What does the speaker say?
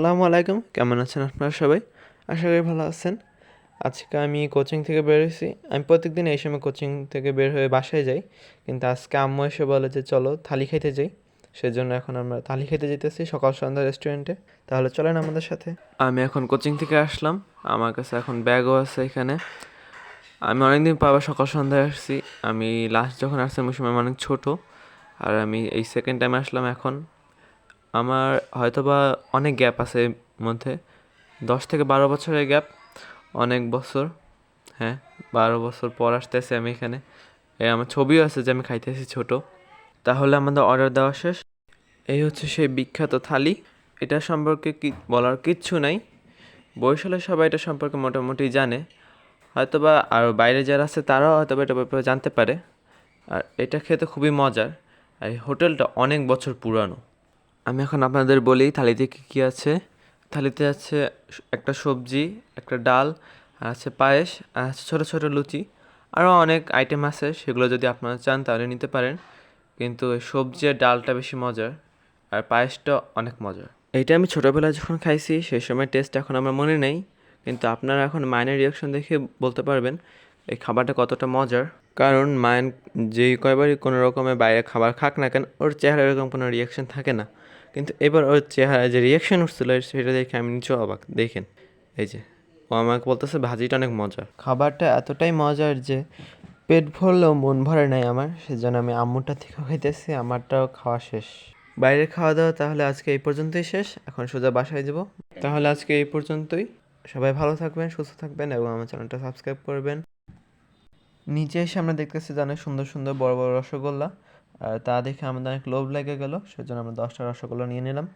আসসালামু আলাইকুম। কেমন আছেন আপনারা সবাই? আশা করি ভালো আছেন। আজকে আমি কোচিং থেকে বেরোইছি আমি প্রত্যেকদিন এই সময় কোচিং থেকে বের হয়ে বাসায় যাই। কিন্তু আজকে আম্মু এসে বলে যে, চলো থালি খাইতে যাই। সেজন্য এখন আমরা থালি খেতে যেতেছি সকাল সন্ধ্যা রেস্টুরেন্টে তাহলে চলেন আমাদের সাথে। আমি এখন কোচিং থেকে আসলাম। আমার কাছে এখন ব্যাগও আছে এখানে। আমি অনেকদিন আবার সকাল সন্ধ্যায় আসছি। আমি লাস্ট যখন আসছিলাম ওই সময় অনেক ছোটো। আর আমি এই সেকেন্ড টাইম আসলাম এখন। আমার হয়তোবা অনেক গ্যাপ আছে এর মধ্যে। দশ থেকে বারো বছরের গ্যাপ, অনেক বছর হ্যাঁ বারো বছর পর আসতেছি আমি এখানে। এই আমার ছবিও আছে যে আমি খাইতেছি ছোট। তাহলে আমাদের অর্ডার দেওয়া শেষ। এই হচ্ছে সেই বিখ্যাত থালি। এটা সম্পর্কে কি বলার কিচ্ছু নাই। বরিশালে সবাই এটা সম্পর্কে মোটামুটি জানে। হয়তোবা আর বাইরে যারা আছে তারাও হয়তোবা এটা ব্যাপারে জানতে পারে। আর এটা খেতে খুবই মজার। আর এই হোটেলটা অনেক বছর পুরানো। আমি এখন আপনাদের বলি, থালিতে কী কী আছে? থালিতে আছে একটা সবজি, একটা ডাল, আর আছে পায়েস, আর আছে ছোটো ছোটো লুচি। আরও অনেক আইটেম আছে, সেগুলো যদি আপনারা চান তাহলে নিতে পারেন। কিন্তু এই সবজি আর ডালটা বেশি মজার, আর পায়েসটা অনেক মজার। এইটা আমি ছোটোবেলায় যখন খাইছি, সেই সময় টেস্ট এখন আমার মনে নেই। কিন্তু আপনারা এখন মায়ের রিয়াকশন দেখে বলতে পারবেন, এই খাবারটা কতটা মজার। কারণ মায়ের যেই কয়বারই কোনো রকমের বাইরে খাবার খাক না কেন, ওর চেহারা এরকম কোনো রিয়াকশন থাকে না। কিন্তু এবার ওর চেহারা যে রিয়াকশন উঠছিল, সেটা দেখে আমি নিজেও অবাক। দেখেন, এই যে, ও আমাকে বলতেছে, ভাজিটা অনেক মজার। খাবারটা এতটাই মজার যে, পেট ভরলেও মন ভরে নাই আমার। সেজন্য আমি আম্মুরটা থেকেও খাইতেছি, আমারটাও খাওয়া শেষ। বাইরের খাওয়া দাওয়া তাহলে আজকে এই পর্যন্তই শেষ। এখন সোজা বাসায় যাব। তাহলে আজকে এই পর্যন্তই। সবাই ভালো থাকবেন, সুস্থ থাকবেন এবং আমার চ্যানেলটা সাবস্ক্রাইব করবেন। নিচে এসে আমরা দেখতেছি জানে সুন্দর সুন্দর বড় বড় রসগোল্লা। তা দেখে আমাদের অনেক লোভ লেগে গেল সেজন্য আমরা দশটা রসগোল্লা নিয়ে নিলাম।